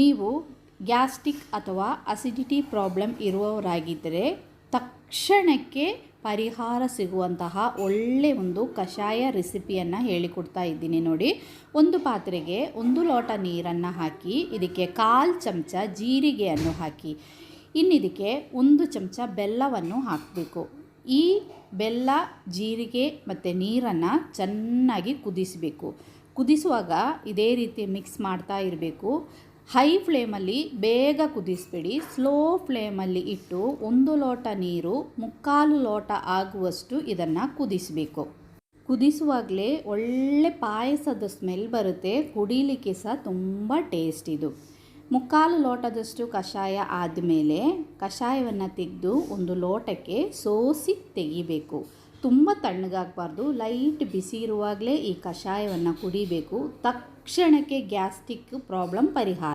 ನೀವು ಗ್ಯಾಸ್ಟಿಕ್ ಅಥವಾ acidity problem ಇರುವವರಾಗಿದ್ದರೆ ತಕ್ಷಣಕ್ಕೆ ಪರಿಹಾರ ಸಿಗುವಂತಹ ಒಳ್ಳೆ ಒಂದು ಕಷಾಯ ರೆಸಿಪಿಯನ್ನು ಹೇಳಿಕೊಡ್ತಾ ಇದ್ದೀನಿ ನೋಡಿ. ಒಂದು ಪಾತ್ರೆಗೆ ಒಂದು ಲೋಟ ನೀರನ್ನು ಹಾಕಿ, ಇದಕ್ಕೆ ಕಾಲು ಚಮಚ ಜೀರಿಗೆಯನ್ನು ಹಾಕಿ. ಇನ್ನಿದಕ್ಕೆ ಒಂದು ಚಮಚ ಬೆಲ್ಲವನ್ನು ಹಾಕಬೇಕು. ಈ ಬೆಲ್ಲ, ಜೀರಿಗೆ ಮತ್ತು ನೀರನ್ನು ಚೆನ್ನಾಗಿ ಕುದಿಸಬೇಕು. ಕುದಿಸುವಾಗ ಇದೇ ರೀತಿ ಮಿಕ್ಸ್ ಮಾಡ್ತಾ ಇರಬೇಕು. ಹೈ ಫ್ಲೇಮಲ್ಲಿ ಬೇಗ ಕುದಿಸ್ಬಿಡಿ. ಸ್ಲೋ ಫ್ಲೇಮಲ್ಲಿ ಇಟ್ಟು ಒಂದು ಲೋಟ ನೀರು, ಮುಕ್ಕಾಲು ಲೋಟ ಆಗುವಷ್ಟು ಇದನ್ನು ಕುದಿಸಬೇಕು. ಕುದಿಸುವಾಗಲೇ ಒಳ್ಳೆ ಪಾಯಸದ ಸ್ಮೆಲ್ ಬರುತ್ತೆ. ಕುಡಿಲಿಕ್ಕೆ ಸಹ ತುಂಬ ಟೇಸ್ಟ್ ಇದು. ಮುಕ್ಕಾಲು ಲೋಟದಷ್ಟು ಕಷಾಯ ಆದಮೇಲೆ ಕಷಾಯವನ್ನು ತೆಗೆದು ಒಂದು ಲೋಟಕ್ಕೆ ಸೋಸಿ ತೆಗಿಬೇಕು. ತುಂಬ ತಣ್ಣಗಾಗಬಾರ್ದು. ಲೈಟ್ ಬಿಸಿ ಇರುವಾಗಲೇ ಈ ಕಷಾಯವನ್ನು ಕುಡಿಬೇಕು. ತಕ್ಷಣಕ್ಕೆ ಗ್ಯಾಸ್ಟಿಕ್ ಪ್ರಾಬ್ಲಮ್ ಪರಿಹಾರ.